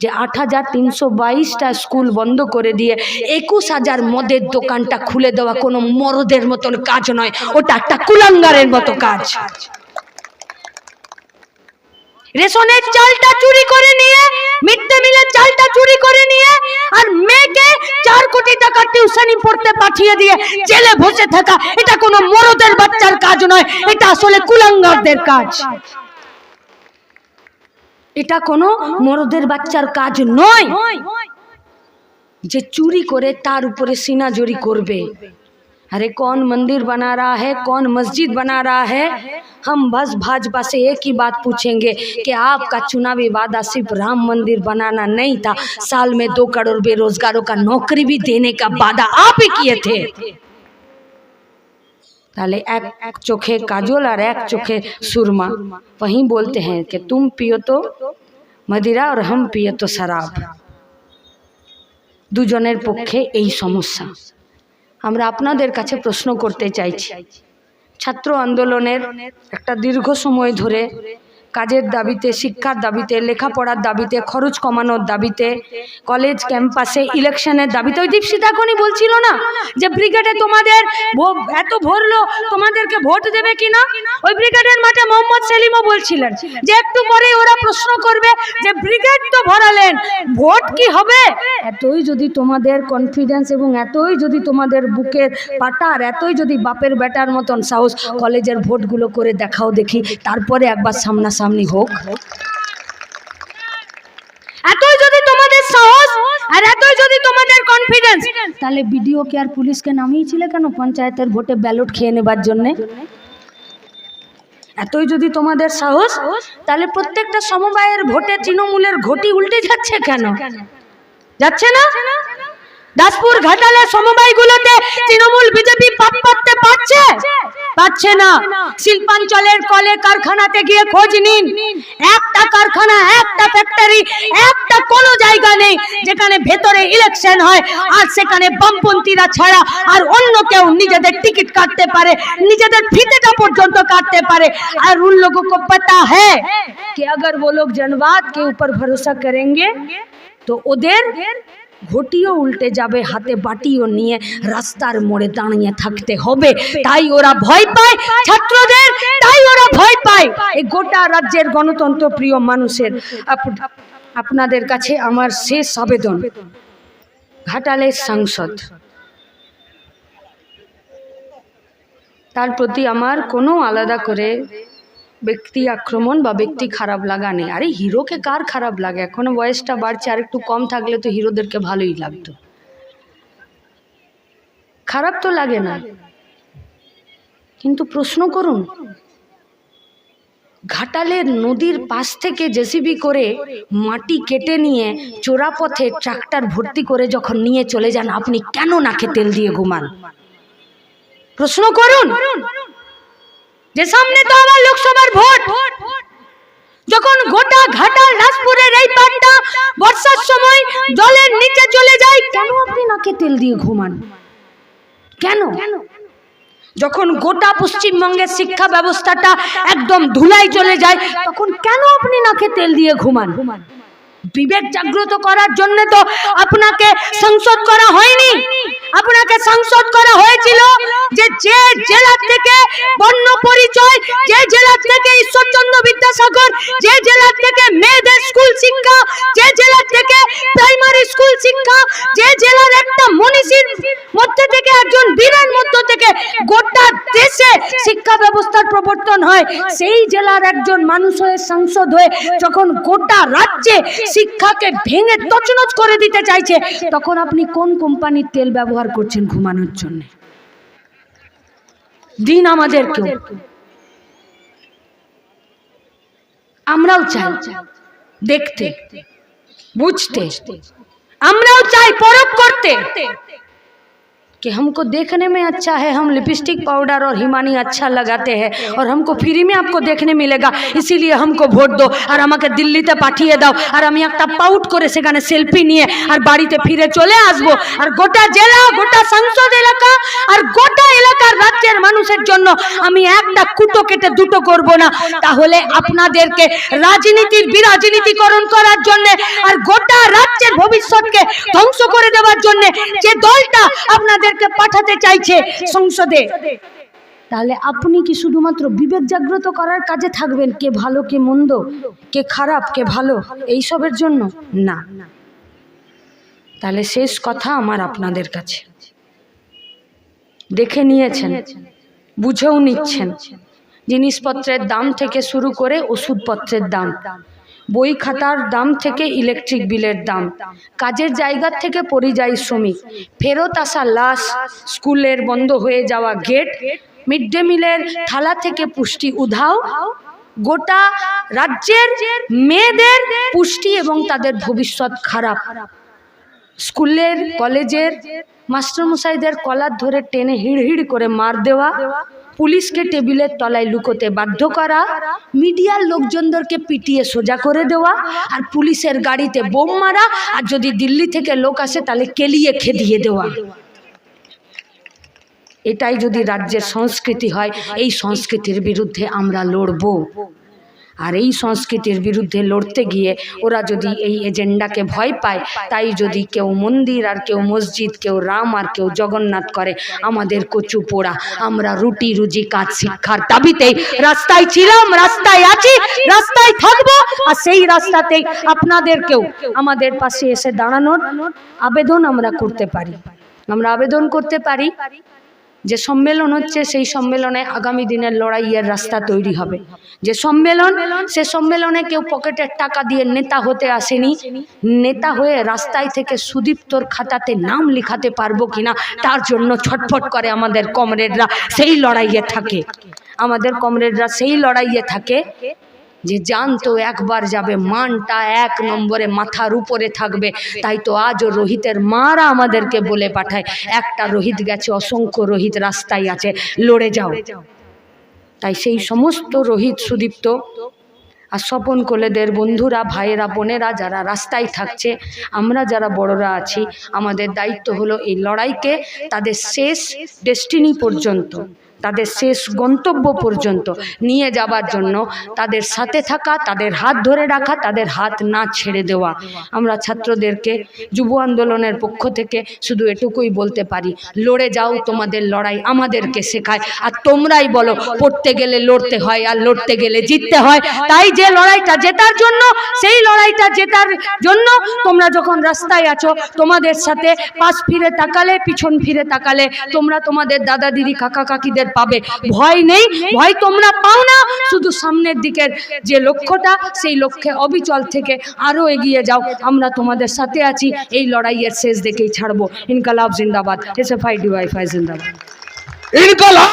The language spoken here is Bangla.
যে আট হাজার তিনশো বাইশটা স্কুল বন্ধ করে দিয়ে একুশ হাজার মদের দোকানটা খুলে দেওয়া কোনো মরদের মতন কাজ নয়। ওটা একটা কুলাঙ্গারের মতো কাজ। রেশনের চালটা চুরি করে নিয়ে মিড ডে মিলের চালটা চুরি করে নিয়ে, আর মেয়েকে চার কোটি টাকা টিউশনি পড়তে পাঠিয়ে দিয়ে জেলে বসে থাকা, এটা কোনো মরদের বাচ্চার কাজ নয়, এটা আসলে কুলাঙ্গারদের কাজ। এটা কোনো মরদের বাচ্চার কাজ নয় যে চুরি করে তার উপরে সিনাজরি করবে अरे कौन मंदिर बना रहा है कौन मस्जिद बना रहा है हम बस भाजपा से एक ही बात पूछेंगे कि आपका चुनावी वादा सिर्फ राम मंदिर बनाना नहीं था साल में दो करोड़ बेरोजगारों का नौकरी भी देने का वादा आप ही किए थे ताले एक एक चोखे काजोल और एक चोखे सुरमा वहीं बोलते हैं कि तुम पियो तो मदिरा और हम पियो तो शराब দুজনের পক্ষে এই সমস্যা আমরা আপনাদের কাছে প্রশ্ন করতে চাইছি ছাত্র আন্দোলনের একটা দীর্ঘ সময় ধরে কাজের দাবিতে, শিক্ষার দাবিতে, লেখাপড়ার দাবিতে, খরচ কমানোর দাবিতে, কলেজ ক্যাম্পাসে ইলেকশনের দাবিতে। ওই দীপশিতা এখনই বলছিল না যে, ব্রিগেডে তোমাদের এত ভরলো তোমাদেরকে ভোট দেবে কিনা ওই ব্রিগেডের মাঠে মোহাম্মদ সেলিমও বলছিলেন যে, একটু পরে ওরা প্রশ্ন করবে যে, ব্রিগেড তো ভরালেন, ভোট কি হবে? এতই যদি তোমাদের কনফিডেন্স এবং এতই যদি তোমাদের বুকের পাটার এতই যদি বাপের বেটার মতন সাহস, কলেজের ভোটগুলো করে দেখাও দেখি, তারপরে একবার সামনাসামনি হোক। এতই যদি তোমাদের সাহস আর এতই যদি তোমাদের কনফিডেন্স তাহলে বিডিও কে আর পুলিশকে নামিয়েছিলে কেন? পঞ্চায়েতের ভোটে ব্যালট খেয়ে নেবার জন্যে? এতই যদি তোমাদের সাহস তাহলে প্রত্যেকটা সমবায়ের ভোটে তৃণমূলের ঘটি উল্টে যাচ্ছে কেন? যাচ্ছে না? দাসপুর ঘাটালের সমবায়গুলোতে তৃণমূল বিজেপি পাপ করতে পারছে পাচ্ছে না শিল্পাঞ্চলের কলে কারখানাতে গিয়ে খোঁজ নিন একটা কারখানা একটা ফ্যাক্টরি একটা কোনো জায়গা নেই যেখানে ভেতরে ইলেকশন হয় আর সেখানে বামপন্থীরা ছাড়া আর অন্য কেউ নিজেদের টিকিট কাটতে পারে নিজেদের ফিতেটা পর্যন্ত কাটতে পারে আর उन लोगों को पता है कि अगर वो लोग जनवाद के ऊपर भरोसा करेंगे তো ওদের ঘটিও উল্টে যাবে, হাতে বাটিও নিয়ে রাস্তার মোড়ে দাঁড়িয়ে থাকতে হবে। তাই ওরা ভয় পায় ছাত্রদের, তাই ওরা ভয় পায়। এই গোটা রাজ্যের গণতন্ত্র প্রিয় মানুষের আপনাদের কাছে আমার শেষ আবেদন। ঘাটালের সাংসদ। তার প্রতি আমার কোনো আলাদা করে ব্যক্তি আক্রমণ বা ব্যক্তি খারাপ লাগা নেই। আরে, হিরোকে কার খারাপ লাগে? এখনও বয়সটা বাড়ছে, আর একটু কম থাকলে তো হিরোদেরকে ভালোই লাগতো। খারাপ তো লাগে না। কিন্তু প্রশ্ন করুন ঘাটালের নদীর পাশ থেকে জেসিবি করে মাটি কেটে নিয়ে চোরাপথে ট্রাক্টর ভর্তি করে যখন নিয়ে চলে যান, আপনি কেন নাকে তেল দিয়ে ঘুমান? প্রশ্ন করুন! যে সামনে তো আমার লোকসভার ভোট। যখন গোটা ঘাটাল দাসপুরের এই পাটটা বর্ষার সময় জলের নিচে চলে যায়, কেন আপনি নাকে তেল দিয়ে ঘুমান? কেন? যখন গোটা পশ্চিমবঙ্গের শিক্ষা ব্যবস্থাটা একদম ধুলাই চলে যায়, তখন কেন আপনি নাকে তেল দিয়ে ঘুমান? বিবেক জাগ্রত করার জন্য তো আপনাকে সংসদ করা হয়নি। আপনাকে সংসদ করা হয়েছিল যে যে জেলা থেকে বর্ণ পরিচয়, যে জেলা থেকে ঈশ্বরচন্দ্র বিদ্যাসাগর, যে জেলা থেকে মেয়েদের স্কুল শিক্ষা, যে জেলা থেকে প্রাইমারি স্কুল শিক্ষা, যে জেলার একটা মনীষীর মধ্যে থেকে একজন বীরের মধ্য থেকে গোটা দেশে শিক্ষা ব্যবস্থার প্রবর্তন হয়। সেই জেলার একজন মানুষ হয়ে সাংসদ হয়ে যখন গোটা রাজ্যে শিক্ষাকে ভেঙে তছনছ করে দিতে চাইছে তখন আপনি কোন কোম্পানির তেল ব্যবহার করছেন ঘুমানোর জন্য? দিন আমাদেরকেও আমরাও চাই। দেখতে বুঝতে। আমরাও চাই পরব করতে। कि हमको देखने में अच्छा है हम लिपस्टिक पाउडर और हिमानी अच्छा लगाते हैं और हमको फ्री में आपको देखने मिलेगा इसीलिए हमको ভোট দো আর আমাকে দিল্লিতে পাঠিয়ে দাও আর আমি একটা পাউট করে সেখানে সেলফি নিয়ে আর বাড়িতে ফিরে চলে আসব আর গোটা জেলা গোটা সংসদ এলাকা আর গোটা এলাকার রাজ্যের মানুষের জন্য আমি একটা কুটো কেটে দুটো করব না তাহলে আপনাদেরকে রাজনীতির বিরাজনীতিকরণ করার জন্য আর গোটা রাজ্যের ভবিষ্যৎকে ধ্বংস করে দেওয়ার জন্য যে দলটা আপনাদেরকে পাঠাতে চাইছে সংসদে। তাহলে আপনি কি শুধুমাত্র বিবেক জাগ্রত করার কাজে থাকবেন কে ভালো কে মন্দ কে খারাপ কে ভালো এইসবের জন্য? না। তাহলে শেষ কথা আমার আপনাদের কাছে। দেখে নিয়েছেন বুঝেও নিচ্ছেন। জিনিসপত্রের দাম থেকে শুরু করে ওষুধপত্রের দাম। বই খাতার দাম থেকে ইলেকট্রিক বিলের দাম। কাজের জায়গার থেকে পরিযায়ী শ্রমিক। ফেরত আসা লাশ, স্কুলের বন্ধ হয়ে যাওয়া গেট, মিড ডে মিলের থালা থেকে পুষ্টি উধাও, গোটা রাজ্যের মেয়েদের পুষ্টি এবং তাদের ভবিষ্যৎ খারাপ। স্কুলের, কলেজের মাস্টারমশাইদের কলার ধরে টেনে হিড় হিড় করে মার দেওয়া পুলিশকে টেবিলের তলায় লুকোতে বাধ্য করা, মিডিয়ার লোকজনদেরকে পিটিয়ে সোজা করে দেওয়া আর পুলিশের গাড়িতে বোম মারা আর যদি দিল্লি থেকে লোক আসে তাহলে কেলিয়ে খেদিয়ে দেওয়া। এটাই যদি রাজ্যের সংস্কৃতি হয়, এই সংস্কৃতির বিরুদ্ধে আমরা লড়বো। আর এই সংস্কৃতির বিরুদ্ধে লড়তে গিয়ে ওরা যদি এই এজেন্ডাকে ভয় পায়, তাই যদি কেউ মন্দির আর কেউ মসজিদ, কেউ রাম আর কেউ জগন্নাথ করে, আমাদের কচু পোড়া, আমরা রুটি রুজি কাজ শিক্ষার দাবিতেই রাস্তায় ছিলাম, রাস্তায় আছি, রাস্তায় থাকব, আর সেই রাস্তাতেই আপনাদেরকেও আমাদের পাশে এসে দাঁড়ানোর আবেদন আমরা করতে পারি। আমরা আবেদন করতে পারি। যে সম্মেলন হচ্ছে, সেই সম্মেলনে আগামী দিনের লড়াইয়ের রাস্তা তৈরি হবে। যে সম্মেলন, সে সম্মেলনে কেউ পকেটের টাকা দিয়ে নেতা হতে আসেনি। নেতা হয়ে রাস্তায় থেকে সুদীপ্তর খাতাতে নাম লিখাতে পারব কিনা, তার জন্য ছটফট করে আমাদের কমরেডরা, সেই লড়াইয়ে থাকে। আমাদের কমরেডরা সেই লড়াইয়ে থাকে যে জানতো একবার যাবে, মানটা এক নম্বরে মাথার উপরে থাকবে। তাই তো আজও রোহিতের মারা আমাদেরকে বলে পাঠায়, একটা রোহিত গেছে, অসংখ্য রোহিত রাস্তায় আছে, লড়ে যাও। তাই সেই সমস্ত রোহিত সুদীপ্ত আর স্বপন কোলেদের বন্ধুরা, ভাইয়েরা, বোনেরা যারা রাস্তায় থাকছে, আমরা যারা বড়রা আছি, আমাদের দায়িত্ব হলো এই লড়াইকে তাদের শেষ ডেস্টিনি পর্যন্ত তাদের শেষ গন্তব্য পর্যন্ত নিয়ে যাবার জন্য তাদের সাথে থাকা, তাদের হাত ধরে রাখা, তাদের হাত না ছেড়ে দেওয়া। আমরা ছাত্রদেরকে যুব আন্দোলনের পক্ষ থেকে শুধু এটুকুই বলতে পারি, লড়ে যাও তোমাদের লড়াই আমাদেরকে শেখায়। আর তোমরাই বলো, পড়তে গেলে লড়তে হয় আর লড়তে গেলে জিততে হয়। তাই যে লড়াইটা জেতার জন্য, সেই লড়াইটা জেতার জন্য তোমরা যখন রাস্তায় আছো, তোমাদের সাথে পাশ ফিরে তাকালে, পিছন ফিরে তাকালে, তোমরা তোমাদের দাদা দিদি কাকা কাকিদের পাবে। ভয় নেই, ভয় তোমরা পাও না। শুধু সামনের দিকের যে লক্ষ্যটা, সেই লক্ষ্যে অবিচল থেকে আরও এগিয়ে যাও। আমরা তোমাদের সাথে আছি, এই লড়াইয়ের শেষ দেখেই ছাড়বো। ইনকালাব জিন্দাবাদ। এসএফআই এফ আই ডিওয়াইফাই, জিন্দাবাদ। ইনকলাব